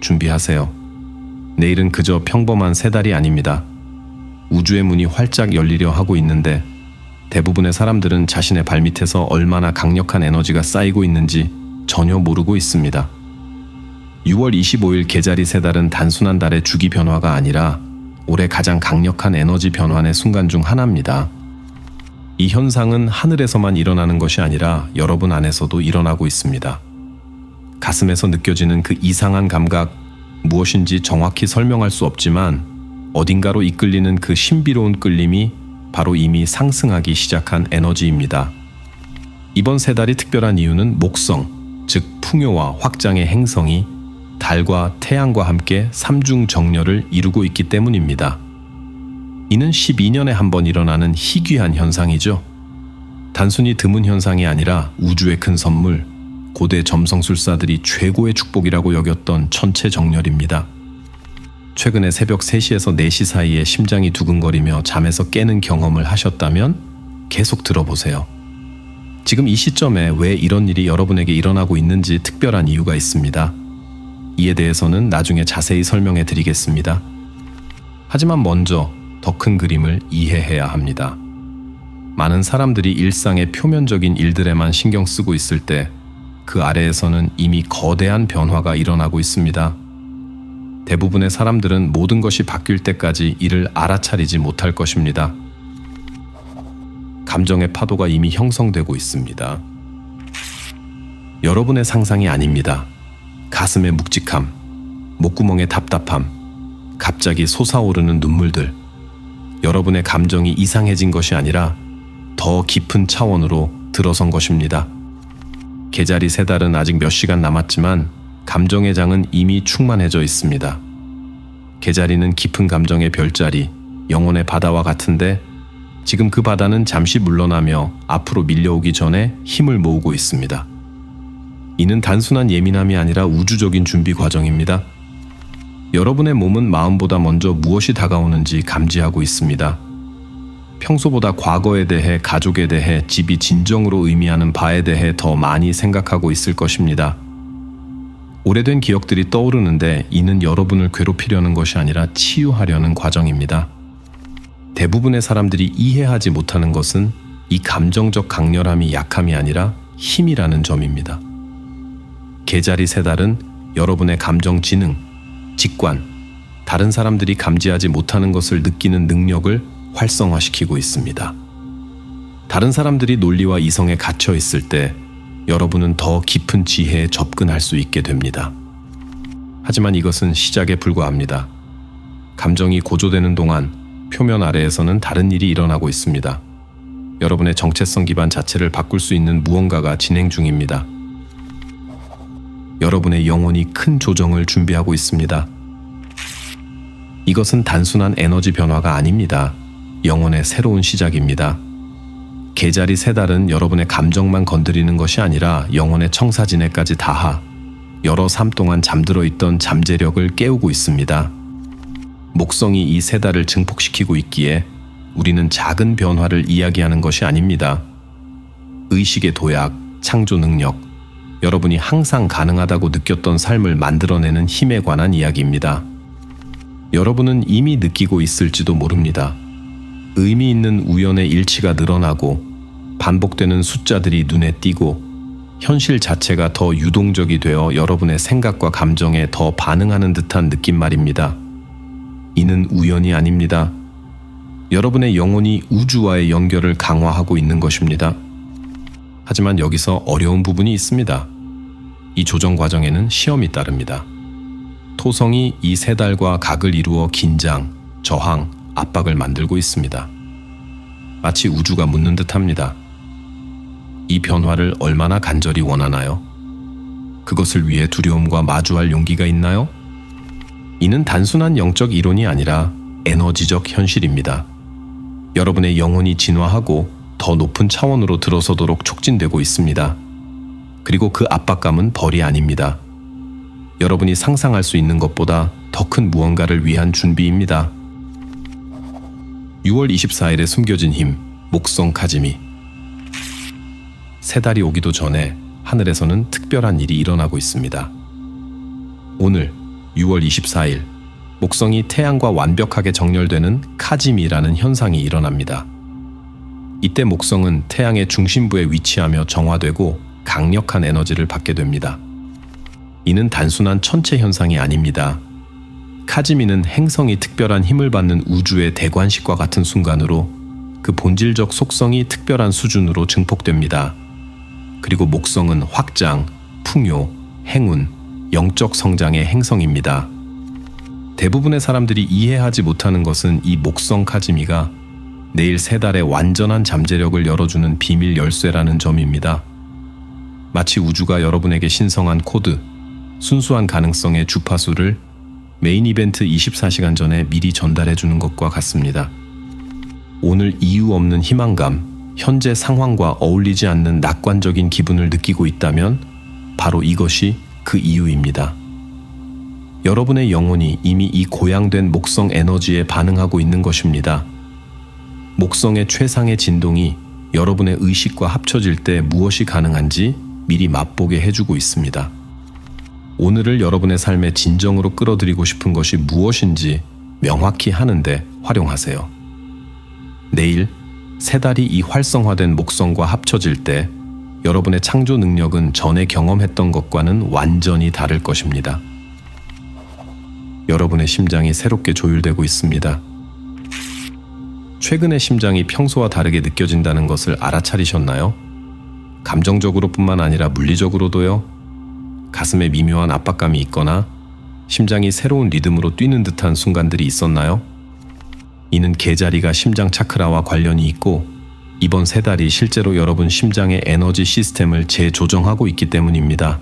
준비하세요. 내일은 그저 평범한 세 달이 아닙니다. 우주의 문이 활짝 열리려 하고 있는데 대부분의 사람들은 자신의 발밑에서 얼마나 강력한 에너지가 쌓이고 있는지 전혀 모르고 있습니다. 6월 25일 개자리 세 달은 단순한 달의 주기 변화가 아니라 올해 가장 강력한 에너지 변환의 순간 중 하나입니다. 이 현상은 하늘에서만 일어나는 것이 아니라 여러분 안에서도 일어나고 있습니다. 가슴에서 느껴지는 그 이상한 감각 무엇인지 정확히 설명할 수 없지만 어딘가로 이끌리는 그 신비로운 끌림이 바로 이미 상승하기 시작한 에너지입니다. 이번 세 달이 특별한 이유는 목성, 즉 풍요와 확장의 행성이 달과 태양과 함께 삼중 정렬을 이루고 있기 때문입니다. 이는 12년에 한 번 일어나는 희귀한 현상이죠. 단순히 드문 현상이 아니라 우주의 큰 선물, 고대 점성술사들이 최고의 축복이라고 여겼던 천체 정렬입니다. 최근에 새벽 3시에서 4시 사이에 심장이 두근거리며 잠에서 깨는 경험을 하셨다면 계속 들어보세요. 지금 이 시점에 왜 이런 일이 여러분에게 일어나고 있는지 특별한 이유가 있습니다. 이에 대해서는 나중에 자세히 설명해 드리겠습니다. 하지만 먼저 더 큰 그림을 이해해야 합니다. 많은 사람들이 일상의 표면적인 일들에만 신경 쓰고 있을 때 그 아래에서는 이미 거대한 변화가 일어나고 있습니다. 대부분의 사람들은 모든 것이 바뀔 때까지 이를 알아차리지 못할 것입니다. 감정의 파도가 이미 형성되고 있습니다. 여러분의 상상이 아닙니다. 가슴의 묵직함, 목구멍의 답답함, 갑자기 솟아오르는 눈물들. 여러분의 감정이 이상해진 것이 아니라 더 깊은 차원으로 들어선 것입니다. 계자리 세 달은 아직 몇 시간 남았지만 감정의 장은 이미 충만해져 있습니다. 계자리는 깊은 감정의 별자리, 영혼의 바다와 같은데 지금 그 바다는 잠시 물러나며 앞으로 밀려오기 전에 힘을 모으고 있습니다. 이는 단순한 예민함이 아니라 우주적인 준비 과정입니다. 여러분의 몸은 마음보다 먼저 무엇이 다가오는지 감지하고 있습니다. 평소보다 과거에 대해, 가족에 대해, 집이 진정으로 의미하는 바에 대해 더 많이 생각하고 있을 것입니다. 오래된 기억들이 떠오르는데 이는 여러분을 괴롭히려는 것이 아니라 치유하려는 과정입니다. 대부분의 사람들이 이해하지 못하는 것은 이 감정적 강렬함이 약함이 아니라 힘이라는 점입니다. 계자리 세 달은 여러분의 감정 지능, 직관, 다른 사람들이 감지하지 못하는 것을 느끼는 능력을 활성화시키고 있습니다. 다른 사람들이 논리와 이성에 갇혀 있을 때 여러분은 더 깊은 지혜에 접근할 수 있게 됩니다. 하지만 이것은 시작에 불과합니다. 감정이 고조되는 동안 표면 아래에서는 다른 일이 일어나고 있습니다. 여러분의 정체성 기반 자체를 바꿀 수 있는 무언가가 진행 중입니다. 여러분의 영혼이 큰 조정을 준비하고 있습니다. 이것은 단순한 에너지 변화가 아닙니다. 영혼의 새로운 시작입니다. 계자리 세 달은 여러분의 감정만 건드리는 것이 아니라 영혼의 청사진에까지 닿아 여러 삶 동안 잠들어 있던 잠재력을 깨우고 있습니다. 목성이 이 세 달을 증폭시키고 있기에 우리는 작은 변화를 이야기하는 것이 아닙니다. 의식의 도약, 창조 능력, 여러분이 항상 가능하다고 느꼈던 삶을 만들어내는 힘에 관한 이야기입니다. 여러분은 이미 느끼고 있을지도 모릅니다. 의미 있는 우연의 일치가 늘어나고 반복되는 숫자들이 눈에 띄고 현실 자체가 더 유동적이 되어 여러분의 생각과 감정에 더 반응하는 듯한 느낌 말입니다. 이는 우연이 아닙니다. 여러분의 영혼이 우주와의 연결을 강화하고 있는 것입니다. 하지만 여기서 어려운 부분이 있습니다. 이 조정 과정에는 시험이 따릅니다. 토성이 이 세 달과 각을 이루어 긴장, 저항, 압박을 만들고 있습니다. 마치 우주가 묻는 듯 합니다. 이 변화를 얼마나 간절히 원하나요? 그것을 위해 두려움과 마주할 용기가 있나요? 이는 단순한 영적 이론이 아니라 에너지적 현실입니다. 여러분의 영혼이 진화하고 더 높은 차원으로 들어서도록 촉진되고 있습니다. 그리고 그 압박감은 벌이 아닙니다. 여러분이 상상할 수 있는 것보다 더 큰 무언가를 위한 준비입니다. 6월 24일에 숨겨진 힘, 목성 카즈미. 세 달이 오기도 전에 하늘에서는 특별한 일이 일어나고 있습니다. 오늘 6월 24일 목성이 태양과 완벽하게 정렬되는 카짐이라는 현상이 일어납니다. 이때 목성은 태양의 중심부에 위치하며 정화되고 강력한 에너지를 받게 됩니다. 이는 단순한 천체 현상이 아닙니다. 카즈미는 행성이 특별한 힘을 받는 우주의 대관식과 같은 순간으로 그 본질적 속성이 특별한 수준으로 증폭됩니다. 그리고 목성은 확장, 풍요, 행운, 영적 성장의 행성입니다. 대부분의 사람들이 이해하지 못하는 것은 이 목성 카즈미가 내일 세 달의 완전한 잠재력을 열어주는 비밀 열쇠라는 점입니다. 마치 우주가 여러분에게 신성한 코드, 순수한 가능성의 주파수를 메인 이벤트 24시간 전에 미리 전달해 주는 것과 같습니다. 오늘 이유 없는 희망감, 현재 상황과 어울리지 않는 낙관적인 기분을 느끼고 있다면 바로 이것이 그 이유입니다. 여러분의 영혼이 이미 이 고양된 목성 에너지에 반응하고 있는 것입니다. 목성의 최상의 진동이 여러분의 의식과 합쳐질 때 무엇이 가능한지 미리 맛보게 해주고 있습니다. 오늘을 여러분의 삶의 진정으로 끌어들이고 싶은 것이 무엇인지 명확히 하는데 활용하세요. 내일 세 달이 이 활성화된 목성과 합쳐질 때 여러분의 창조 능력은 전에 경험했던 것과는 완전히 다를 것입니다. 여러분의 심장이 새롭게 조율되고 있습니다. 최근의 심장이 평소와 다르게 느껴진다는 것을 알아차리셨나요? 감정적으로 뿐만 아니라 물리적으로도요. 가슴에 미묘한 압박감이 있거나 심장이 새로운 리듬으로 뛰는 듯한 순간들이 있었나요? 이는 계자리가 심장 차크라와 관련이 있고 이번 세 달이 실제로 여러분 심장의 에너지 시스템을 재조정하고 있기 때문입니다.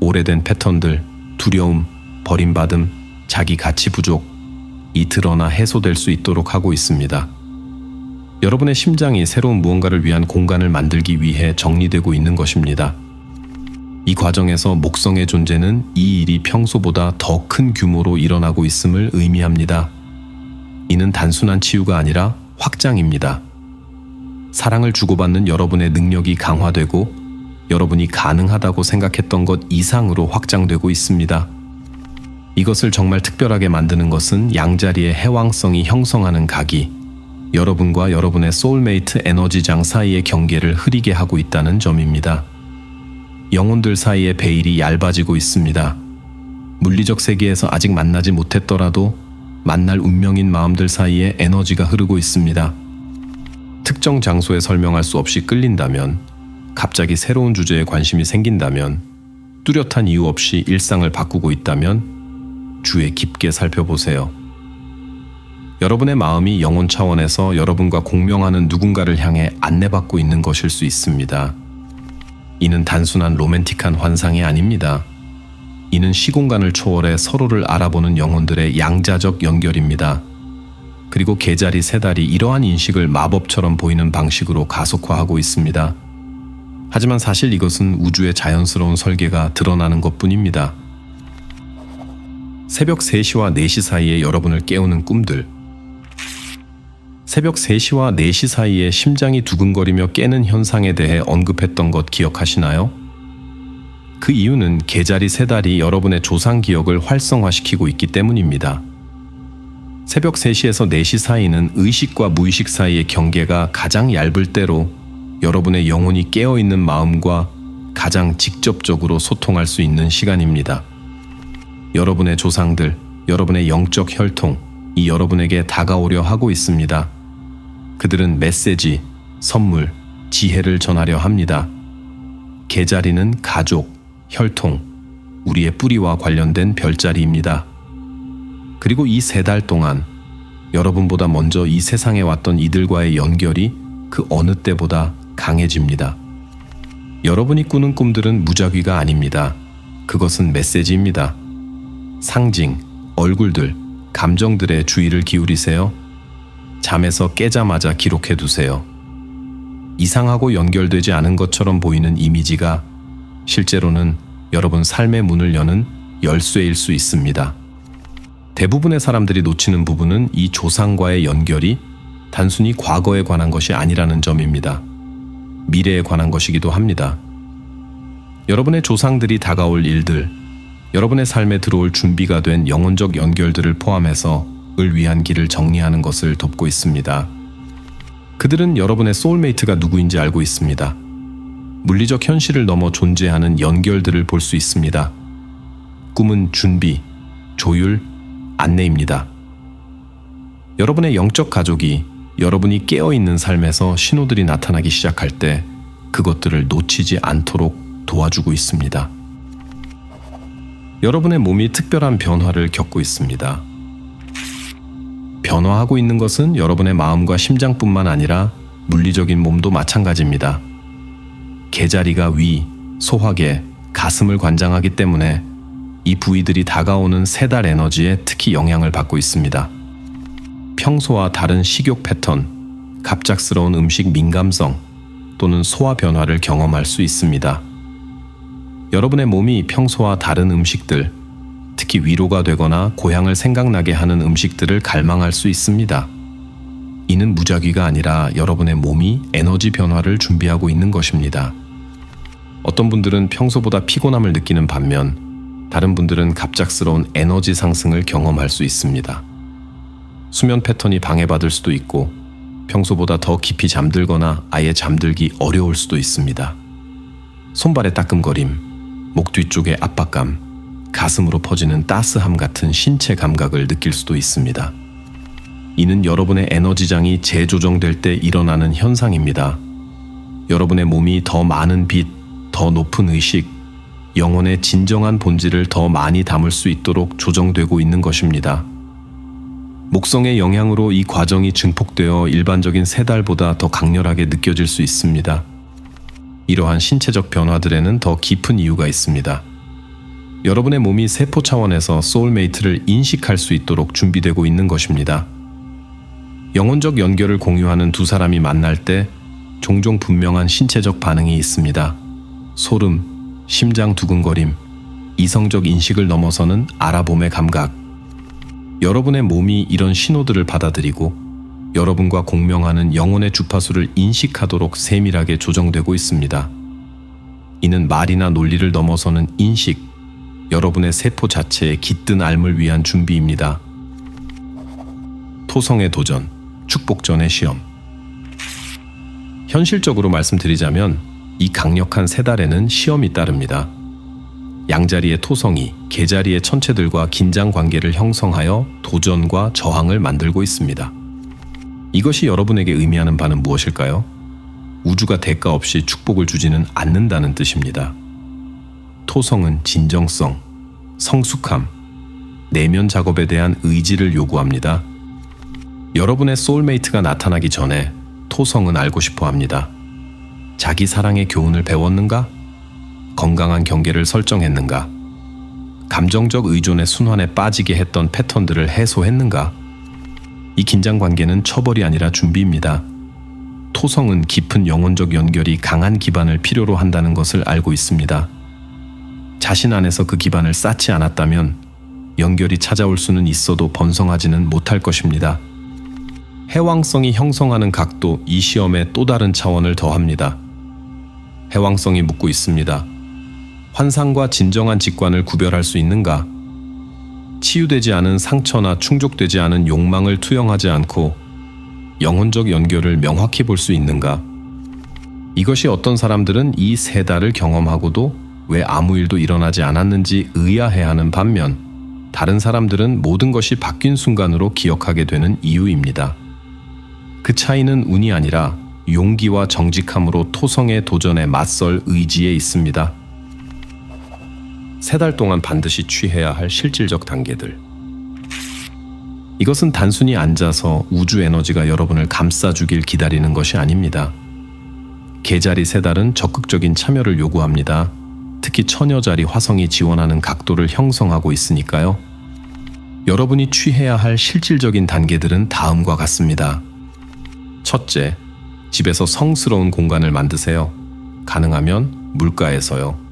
오래된 패턴들, 두려움, 버림받음, 자기 가치 부족, 이 드러나 해소될 수 있도록 하고 있습니다. 여러분의 심장이 새로운 무언가를 위한 공간을 만들기 위해 정리되고 있는 것입니다. 이 과정에서 목성의 존재는 이 일이 평소보다 더 큰 규모로 일어나고 있음을 의미합니다. 이는 단순한 치유가 아니라 확장입니다. 사랑을 주고받는 여러분의 능력이 강화되고 여러분이 가능하다고 생각했던 것 이상으로 확장되고 있습니다. 이것을 정말 특별하게 만드는 것은 양자리의 해왕성이 형성하는 각이 여러분과 여러분의 소울메이트 에너지장 사이의 경계를 흐리게 하고 있다는 점입니다. 영혼들 사이의 베일이 얇아지고 있습니다. 물리적 세계에서 아직 만나지 못했더라도 만날 운명인 마음들 사이에 에너지가 흐르고 있습니다. 특정 장소에 설명할 수 없이 끌린다면, 갑자기 새로운 주제에 관심이 생긴다면, 뚜렷한 이유 없이 일상을 바꾸고 있다면, 주에 깊게 살펴보세요. 여러분의 마음이 영혼 차원에서 여러분과 공명하는 누군가를 향해 안내받고 있는 것일 수 있습니다. 이는 단순한 로맨틱한 환상이 아닙니다. 이는 시공간을 초월해 서로를 알아보는 영혼들의 양자적 연결입니다. 그리고 계자리 세 달이 이러한 인식을 마법처럼 보이는 방식으로 가속화하고 있습니다. 하지만 사실 이것은 우주의 자연스러운 설계가 드러나는 것 뿐입니다. 새벽 3시와 4시 사이에 여러분을 깨우는 꿈들. 새벽 3시와 4시 사이에 심장이 두근거리며 깨는 현상에 대해 언급했던 것 기억하시나요? 그 이유는 계자리 세 달이 여러분의 조상 기억을 활성화시키고 있기 때문입니다. 새벽 3시에서 4시 사이는 의식과 무의식 사이의 경계가 가장 얇을 때로 여러분의 영혼이 깨어있는 마음과 가장 직접적으로 소통할 수 있는 시간입니다. 여러분의 조상들, 여러분의 영적 혈통, 이 여러분에게 다가오려 하고 있습니다. 그들은 메시지, 선물, 지혜를 전하려 합니다. 계자리는 가족, 혈통, 우리의 뿌리와 관련된 별자리입니다. 그리고 이 세 달 동안 여러분보다 먼저 이 세상에 왔던 이들과의 연결이 그 어느 때보다 강해집니다. 여러분이 꾸는 꿈들은 무작위가 아닙니다. 그것은 메시지입니다. 상징, 얼굴들, 감정들의 주의를 기울이세요. 잠에서 깨자마자 기록해 두세요. 이상하고 연결되지 않은 것처럼 보이는 이미지가 실제로는 여러분 삶의 문을 여는 열쇠일 수 있습니다. 대부분의 사람들이 놓치는 부분은 이 조상과의 연결이 단순히 과거에 관한 것이 아니라는 점입니다. 미래에 관한 것이기도 합니다. 여러분의 조상들이 다가올 일들, 여러분의 삶에 들어올 준비가 된 영혼적 연결들을 포함해서 을 위한 길을 정리하는 것을 돕고 있습니다. 그들은 여러분의 소울메이트가 누구인지 알고 있습니다. 물리적 현실을 넘어 존재하는 연결들을 볼 수 있습니다. 꿈은 준비, 조율, 안내입니다. 여러분의 영적 가족이 여러분이 깨어있는 삶에서 신호들이 나타나기 시작할 때 그것들을 놓치지 않도록 도와주고 있습니다. 여러분의 몸이 특별한 변화를 겪고 있습니다. 변화하고 있는 것은 여러분의 마음과 심장뿐만 아니라 물리적인 몸도 마찬가지입니다. 개자리가 위, 소화계, 가슴을 관장하기 때문에 이 부위들이 다가오는 세달 에너지에 특히 영향을 받고 있습니다. 평소와 다른 식욕 패턴, 갑작스러운 음식 민감성 또는 소화 변화를 경험할 수 있습니다. 여러분의 몸이 평소와 다른 음식들, 특히 위로가 되거나 고향을 생각나게 하는 음식들을 갈망할 수 있습니다. 이는 무작위가 아니라 여러분의 몸이 에너지 변화를 준비하고 있는 것입니다. 어떤 분들은 평소보다 피곤함을 느끼는 반면 다른 분들은 갑작스러운 에너지 상승을 경험할 수 있습니다. 수면 패턴이 방해받을 수도 있고 평소보다 더 깊이 잠들거나 아예 잠들기 어려울 수도 있습니다. 손발의 따끔거림, 목 뒤쪽의 압박감, 가슴으로 퍼지는 따스함 같은 신체 감각을 느낄 수도 있습니다. 이는 여러분의 에너지장이 재조정될 때 일어나는 현상입니다. 여러분의 몸이 더 많은 빛, 더 높은 의식, 영혼의 진정한 본질을 더 많이 담을 수 있도록 조정되고 있는 것입니다. 목성의 영향으로 이 과정이 증폭되어 일반적인 세 달보다 더 강렬하게 느껴질 수 있습니다. 이러한 신체적 변화들에는 더 깊은 이유가 있습니다. 여러분의 몸이 세포 차원에서 소울메이트를 인식할 수 있도록 준비되고 있는 것입니다. 영혼적 연결을 공유하는 두 사람이 만날 때 종종 분명한 신체적 반응이 있습니다. 소름, 심장 두근거림, 이성적 인식을 넘어서는 알아봄의 감각. 여러분의 몸이 이런 신호들을 받아들이고 여러분과 공명하는 영혼의 주파수를 인식하도록 세밀하게 조정되고 있습니다. 이는 말이나 논리를 넘어서는 인식, 여러분의 세포 자체의 깃든 알을 위한 준비입니다. 토성의 도전, 축복전의 시험. 현실적으로 말씀드리자면 이 강력한 세 달에는 시험이 따릅니다. 양자리의 토성이 개자리의 천체들과 긴장 관계를 형성하여 도전과 저항을 만들고 있습니다. 이것이 여러분에게 의미하는 바는 무엇일까요? 우주가 대가 없이 축복을 주지는 않는다는 뜻입니다. 토성은 진정성, 성숙함, 내면 작업에 대한 의지를 요구합니다. 여러분의 소울메이트가 나타나기 전에 토성은 알고 싶어 합니다. 자기 사랑의 교훈을 배웠는가? 건강한 경계를 설정했는가? 감정적 의존의 순환에 빠지게 했던 패턴들을 해소했는가? 이 긴장 관계는 처벌이 아니라 준비입니다. 토성은 깊은 영혼적 연결이 강한 기반을 필요로 한다는 것을 알고 있습니다. 자신 안에서 그 기반을 쌓지 않았다면 연결이 찾아올 수는 있어도 번성하지는 못할 것입니다. 해왕성이 형성하는 각도 이 시험에 또 다른 차원을 더합니다. 해왕성이 묻고 있습니다. 환상과 진정한 직관을 구별할 수 있는가? 치유되지 않은 상처나 충족되지 않은 욕망을 투영하지 않고 영혼적 연결을 명확히 볼 수 있는가? 이것이 어떤 사람들은 이 세 달을 경험하고도 왜 아무 일도 일어나지 않았는지 의아해하는 반면 다른 사람들은 모든 것이 바뀐 순간으로 기억하게 되는 이유입니다. 그 차이는 운이 아니라 용기와 정직함으로 토성의 도전에 맞설 의지에 있습니다. 세 달 동안 반드시 취해야 할 실질적 단계들. 이것은 단순히 앉아서 우주 에너지가 여러분을 감싸주길 기다리는 것이 아닙니다. 계자리 세 달은 적극적인 참여를 요구합니다. 특히 처녀자리 화성이 지원하는 각도를 형성하고 있으니까요. 여러분이 취해야 할 실질적인 단계들은 다음과 같습니다. 첫째, 집에서 성스러운 공간을 만드세요. 가능하면 물가에서요.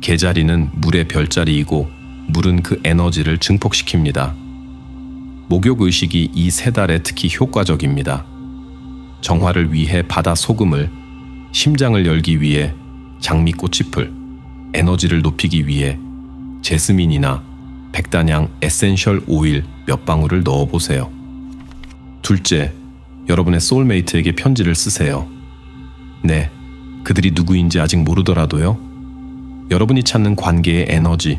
개자리는 물의 별자리이고 물은 그 에너지를 증폭시킵니다. 목욕 의식이 이 세 달에 특히 효과적입니다. 정화를 위해 바다 소금을 심장을 열기 위해 장미꽃잎을, 에너지를 높이기 위해 제스민이나 백단향 에센셜 오일 몇 방울을 넣어 보세요. 둘째, 여러분의 소울메이트에게 편지를 쓰세요. 네, 그들이 누구인지 아직 모르더라도요. 여러분이 찾는 관계의 에너지,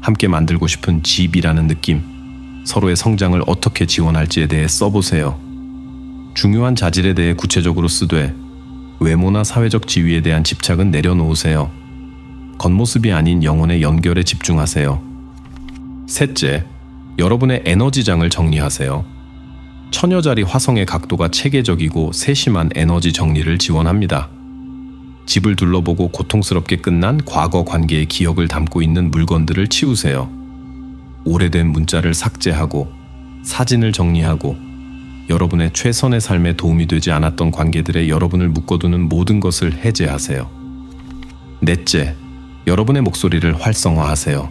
함께 만들고 싶은 집이라는 느낌, 서로의 성장을 어떻게 지원할지에 대해 써보세요. 중요한 자질에 대해 구체적으로 쓰되 외모나 사회적 지위에 대한 집착은 내려놓으세요. 겉모습이 아닌 영혼의 연결에 집중하세요. 셋째, 여러분의 에너지장을 정리하세요. 처녀자리 화성의 각도가 체계적이고 세심한 에너지 정리를 지원합니다. 집을 둘러보고 고통스럽게 끝난 과거 관계의 기억을 담고 있는 물건들을 치우세요. 오래된 문자를 삭제하고 사진을 정리하고 여러분의 최선의 삶에 도움이 되지 않았던 관계들에 여러분을 묶어두는 모든 것을 해제하세요. 넷째, 여러분의 목소리를 활성화하세요.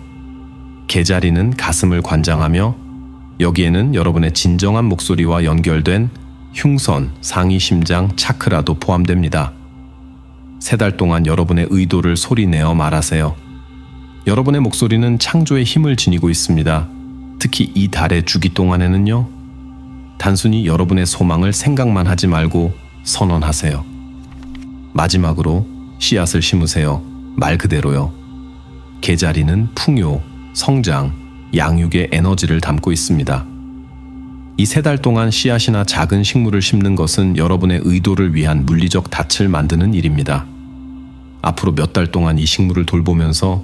개자리는 가슴을 관장하며 여기에는 여러분의 진정한 목소리와 연결된 흉선, 상위 심장, 차크라도 포함됩니다. 세 달 동안 여러분의 의도를 소리내어 말하세요. 여러분의 목소리는 창조의 힘을 지니고 있습니다. 특히 이 달의 주기 동안에는요. 단순히 여러분의 소망을 생각만 하지 말고 선언하세요. 마지막으로 씨앗을 심으세요. 말 그대로요. 개자리는 풍요, 성장, 양육의 에너지를 담고 있습니다. 이 세 달 동안 씨앗이나 작은 식물을 심는 것은 여러분의 의도를 위한 물리적 닻을 만드는 일입니다. 앞으로 몇 달 동안 이 식물을 돌보면서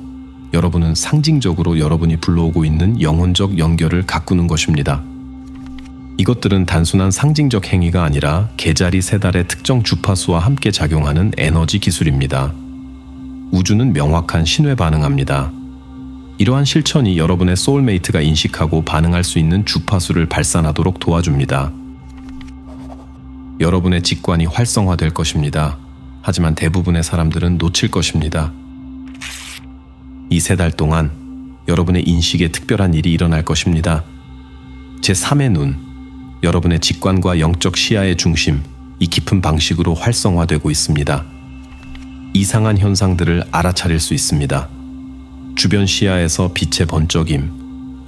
여러분은 상징적으로 여러분이 불러오고 있는 영혼적 연결을 가꾸는 것입니다. 이것들은 단순한 상징적 행위가 아니라 개자리 세 달의 특정 주파수와 함께 작용하는 에너지 기술입니다. 우주는 명확한 신뢰 반응합니다. 이러한 실천이 여러분의 소울메이트가 인식하고 반응할 수 있는 주파수를 발산하도록 도와줍니다. 여러분의 직관이 활성화될 것입니다. 하지만 대부분의 사람들은 놓칠 것입니다. 이 세 달 동안 여러분의 인식에 특별한 일이 일어날 것입니다. 제3의 눈, 여러분의 직관과 영적 시야의 중심, 이 깊은 방식으로 활성화되고 있습니다. 이상한 현상들을 알아차릴 수 있습니다. 주변 시야에서 빛의 번쩍임,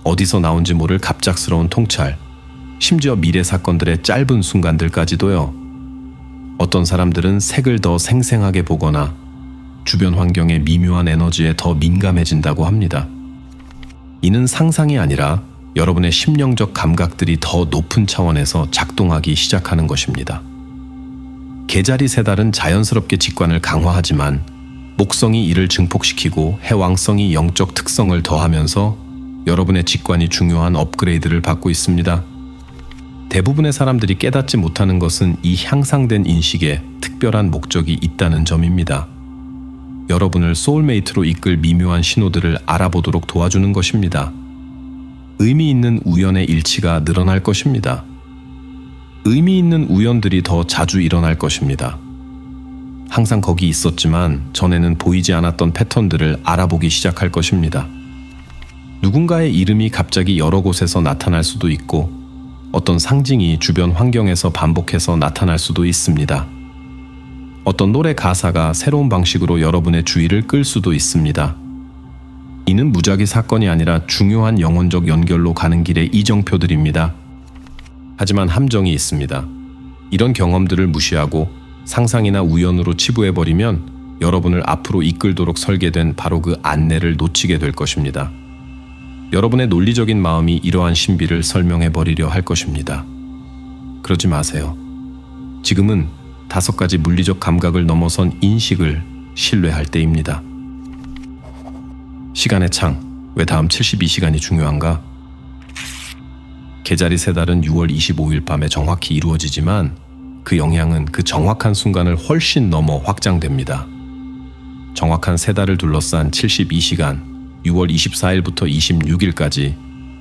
어디서 나온지 모를 갑작스러운 통찰, 심지어 미래 사건들의 짧은 순간들까지도요. 어떤 사람들은 색을 더 생생하게 보거나 주변 환경의 미묘한 에너지에 더 민감해진다고 합니다. 이는 상상이 아니라 여러분의 심령적 감각들이 더 높은 차원에서 작동하기 시작하는 것입니다. 개자리 세 달은 자연스럽게 직관을 강화하지만 목성이 이를 증폭시키고 해왕성이 영적 특성을 더하면서 여러분의 직관이 중요한 업그레이드를 받고 있습니다. 대부분의 사람들이 깨닫지 못하는 것은 이 향상된 인식에 특별한 목적이 있다는 점입니다. 여러분을 소울메이트로 이끌 미묘한 신호들을 알아보도록 도와주는 것입니다. 의미 있는 우연의 일치가 늘어날 것입니다. 의미 있는 우연들이 더 자주 일어날 것입니다. 항상 거기 있었지만 전에는 보이지 않았던 패턴들을 알아보기 시작할 것입니다. 누군가의 이름이 갑자기 여러 곳에서 나타날 수도 있고 어떤 상징이 주변 환경에서 반복해서 나타날 수도 있습니다. 어떤 노래 가사가 새로운 방식으로 여러분의 주의를 끌 수도 있습니다. 이는 무작위 사건이 아니라 중요한 영혼적 연결로 가는 길의 이정표들입니다. 하지만 함정이 있습니다. 이런 경험들을 무시하고 상상이나 우연으로 치부해버리면 여러분을 앞으로 이끌도록 설계된 바로 그 안내를 놓치게 될 것입니다. 여러분의 논리적인 마음이 이러한 신비를 설명해 버리려 할 것입니다. 그러지 마세요. 지금은 다섯 가지 물리적 감각을 넘어선 인식을 신뢰할 때입니다. 시간의 창, 왜 다음 72시간이 중요한가? 개자리 세 달은 6월 25일 밤에 정확히 이루어지지만 그 영향은 그 정확한 순간을 훨씬 넘어 확장됩니다. 정확한 세 달을 둘러싼 72시간, 6월 24일부터 26일까지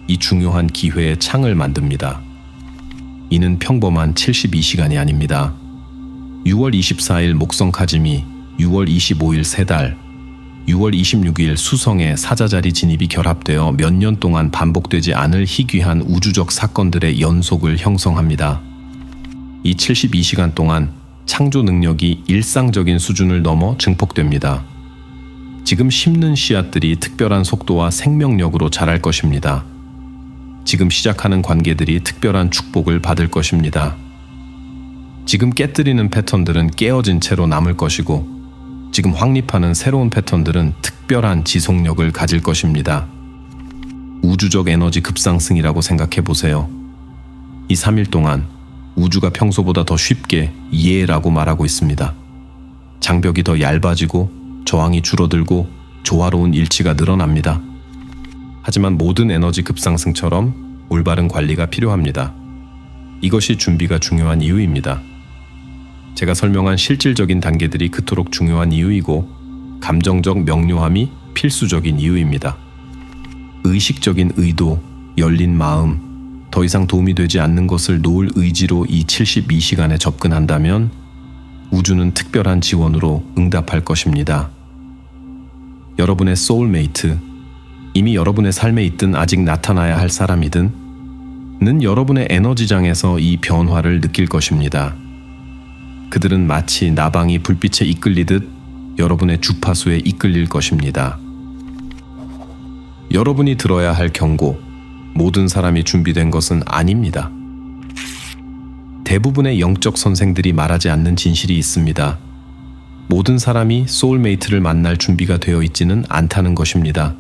이 중요한 기회의 창을 만듭니다. 이는 평범한 72시간이 아닙니다. 6월 24일 목성 카즈미, 6월 25일 세 달, 6월 26일 수성의 사자자리 진입이 결합되어 몇 년 동안 반복되지 않을 희귀한 우주적 사건들의 연속을 형성합니다. 이 72시간 동안 창조 능력이 일상적인 수준을 넘어 증폭됩니다. 지금 심는 씨앗들이 특별한 속도와 생명력으로 자랄 것입니다. 지금 시작하는 관계들이 특별한 축복을 받을 것입니다. 지금 깨뜨리는 패턴들은 깨어진 채로 남을 것이고, 지금 확립하는 새로운 패턴들은 특별한 지속력을 가질 것입니다. 우주적 에너지 급상승이라고 생각해 보세요. 이 3일 동안 우주가 평소보다 더 쉽게 이해라고 말하고 있습니다. 장벽이 더 얇아지고 저항이 줄어들고 조화로운 일치가 늘어납니다. 하지만 모든 에너지 급상승처럼 올바른 관리가 필요합니다. 이것이 준비가 중요한 이유입니다. 제가 설명한 실질적인 단계들이 그토록 중요한 이유이고 감정적 명료함이 필수적인 이유입니다. 의식적인 의도, 열린 마음, 더 이상 도움이 되지 않는 것을 놓을 의지로 이 72시간에 접근한다면 우주는 특별한 지원으로 응답할 것입니다. 여러분의 소울메이트, 이미 여러분의 삶에 있든 아직 나타나야 할 사람이든 는 여러분의 에너지장에서 이 변화를 느낄 것입니다. 그들은 마치 나방이 불빛에 이끌리듯 여러분의 주파수에 이끌릴 것입니다. 여러분이 들어야 할 경고, 모든 사람이 준비된 것은 아닙니다. 대부분의 영적 선생들이 말하지 않는 진실이 있습니다. 모든 사람이 소울메이트를 만날 준비가 되어 있지는 않다는 것입니다.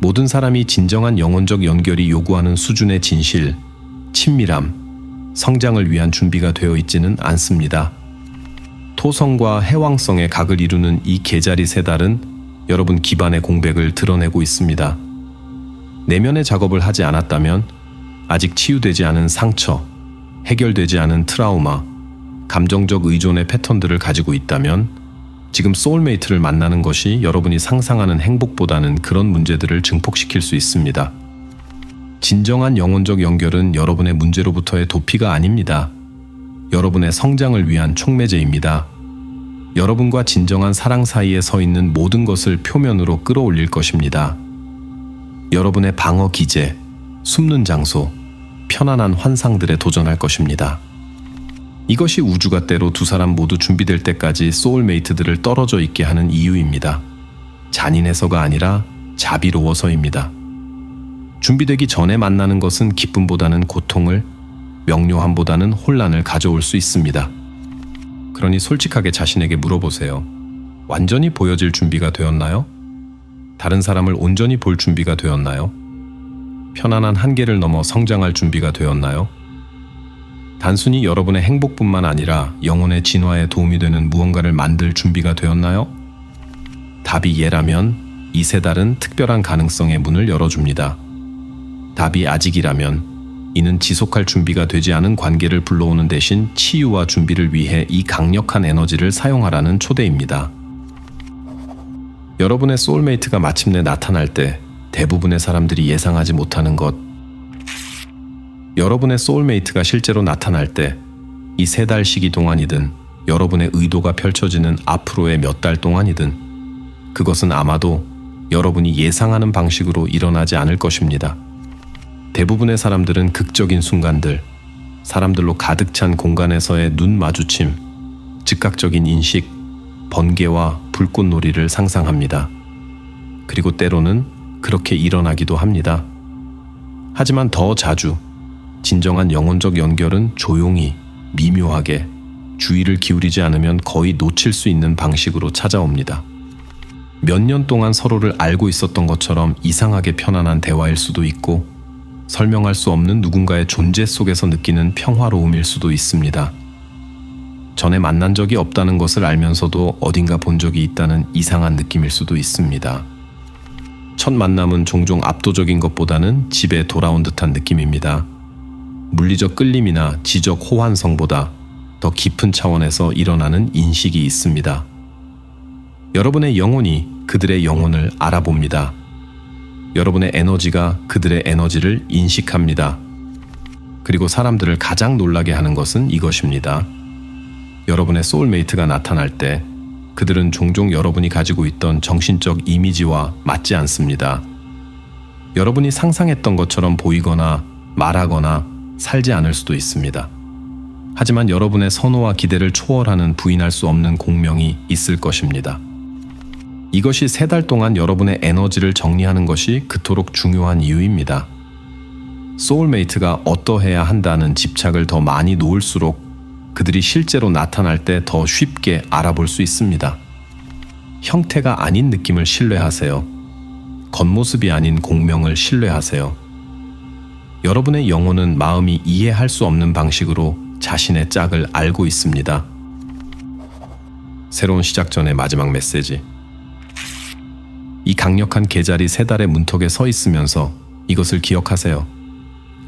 모든 사람이 진정한 영혼적 연결이 요구하는 수준의 진실, 친밀함, 성장을 위한 준비가 되어 있지는 않습니다. 토성과 해왕성의 각을 이루는 이 계자리 세 달은 여러분 기반의 공백을 드러내고 있습니다. 내면의 작업을 하지 않았다면 아직 치유되지 않은 상처, 해결되지 않은 트라우마, 감정적 의존의 패턴들을 가지고 있다면 지금 소울메이트를 만나는 것이 여러분이 상상하는 행복보다는 그런 문제들을 증폭시킬 수 있습니다. 진정한 영혼적 연결은 여러분의 문제로부터의 도피가 아닙니다. 여러분의 성장을 위한 촉매제입니다. 여러분과 진정한 사랑 사이에 서 있는 모든 것을 표면으로 끌어올릴 것입니다. 여러분의 방어 기제, 숨는 장소, 편안한 환상들에 도전할 것입니다. 이것이 우주가 때로 두 사람 모두 준비될 때까지 소울메이트들을 떨어져 있게 하는 이유입니다. 잔인해서가 아니라 자비로워서입니다. 준비되기 전에 만나는 것은 기쁨보다는 고통을, 명료함보다는 혼란을 가져올 수 있습니다. 그러니 솔직하게 자신에게 물어보세요. 완전히 보여질 준비가 되었나요? 다른 사람을 온전히 볼 준비가 되었나요? 편안한 한계를 넘어 성장할 준비가 되었나요? 단순히 여러분의 행복뿐만 아니라 영혼의 진화에 도움이 되는 무언가를 만들 준비가 되었나요? 답이 예라면 이 세 달은 특별한 가능성의 문을 열어줍니다. 답이 아직이라면 이는 지속할 준비가 되지 않은 관계를 불러오는 대신 치유와 준비를 위해 이 강력한 에너지를 사용하라는 초대입니다. 여러분의 소울메이트가 마침내 나타날 때 대부분의 사람들이 예상하지 못하는 것, 여러분의 소울메이트가 실제로 나타날 때 이 세 달 시기 동안이든 여러분의 의도가 펼쳐지는 앞으로의 몇 달 동안이든 그것은 아마도 여러분이 예상하는 방식으로 일어나지 않을 것입니다. 대부분의 사람들은 극적인 순간들, 사람들로 가득 찬 공간에서의 눈 마주침, 즉각적인 인식, 번개와 불꽃놀이를 상상합니다. 그리고 때로는 그렇게 일어나기도 합니다. 하지만 더 자주 진정한 영혼적 연결은 조용히, 미묘하게, 주의를 기울이지 않으면 거의 놓칠 수 있는 방식으로 찾아옵니다. 몇 년 동안 서로를 알고 있었던 것처럼 이상하게 편안한 대화일 수도 있고, 설명할 수 없는 누군가의 존재 속에서 느끼는 평화로움일 수도 있습니다. 전에 만난 적이 없다는 것을 알면서도 어딘가 본 적이 있다는 이상한 느낌일 수도 있습니다. 첫 만남은 종종 압도적인 것보다는 집에 돌아온 듯한 느낌입니다. 물리적 끌림이나 지적 호환성보다 더 깊은 차원에서 일어나는 인식이 있습니다. 여러분의 영혼이 그들의 영혼을 알아봅니다. 여러분의 에너지가 그들의 에너지를 인식합니다. 그리고 사람들을 가장 놀라게 하는 것은 이것입니다. 여러분의 소울메이트가 나타날 때 그들은 종종 여러분이 가지고 있던 정신적 이미지와 맞지 않습니다. 여러분이 상상했던 것처럼 보이거나 말하거나 살지 않을 수도 있습니다. 하지만 여러분의 선호와 기대를 초월하는 부인할 수 없는 공명이 있을 것입니다. 이것이 세 달 동안 여러분의 에너지를 정리하는 것이 그토록 중요한 이유입니다. 소울메이트가 어떠해야 한다는 집착을 더 많이 놓을수록 그들이 실제로 나타날 때 더 쉽게 알아볼 수 있습니다. 형태가 아닌 느낌을 신뢰하세요. 겉모습이 아닌 공명을 신뢰하세요. 여러분의 영혼은 마음이 이해할 수 없는 방식으로 자신의 짝을 알고 있습니다. 새로운 시작 전의 마지막 메시지. 이 강력한 계절이 세 달의 문턱에 서 있으면서 이것을 기억하세요.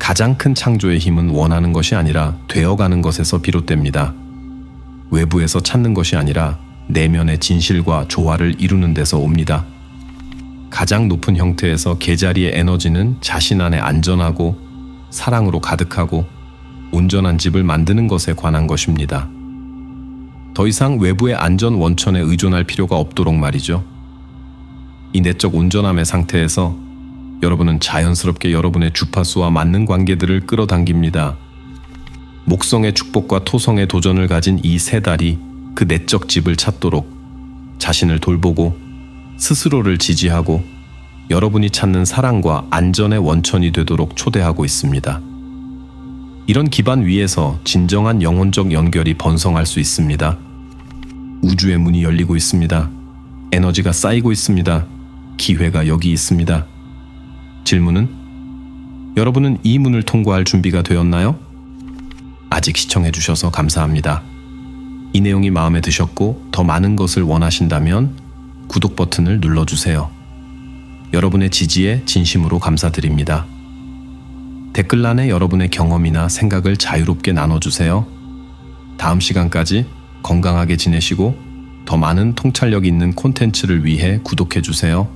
가장 큰 창조의 힘은 원하는 것이 아니라 되어가는 것에서 비롯됩니다. 외부에서 찾는 것이 아니라 내면의 진실과 조화를 이루는 데서 옵니다. 가장 높은 형태에서 계자리의 에너지는 자신 안에 안전하고 사랑으로 가득하고 온전한 집을 만드는 것에 관한 것입니다. 더 이상 외부의 안전 원천에 의존할 필요가 없도록 말이죠. 이 내적 온전함의 상태에서 여러분은 자연스럽게 여러분의 주파수와 맞는 관계들을 끌어당깁니다. 목성의 축복과 토성의 도전을 가진 이 세 달이 그 내적 집을 찾도록 자신을 돌보고 스스로를 지지하고 여러분이 찾는 사랑과 안전의 원천이 되도록 초대하고 있습니다. 이런 기반 위에서 진정한 영혼적 연결이 번성할 수 있습니다. 우주의 문이 열리고 있습니다. 에너지가 쌓이고 있습니다. 기회가 여기 있습니다. 질문은 여러분은 이 문을 통과할 준비가 되었나요? 아직 시청해 주셔서 감사합니다. 이 내용이 마음에 드셨고 더 많은 것을 원하신다면 구독 버튼을 눌러주세요. 여러분의 지지에 진심으로 감사드립니다. 댓글란에 여러분의 경험이나 생각을 자유롭게 나눠주세요. 다음 시간까지 건강하게 지내시고 더 많은 통찰력 있는 콘텐츠를 위해 구독해주세요.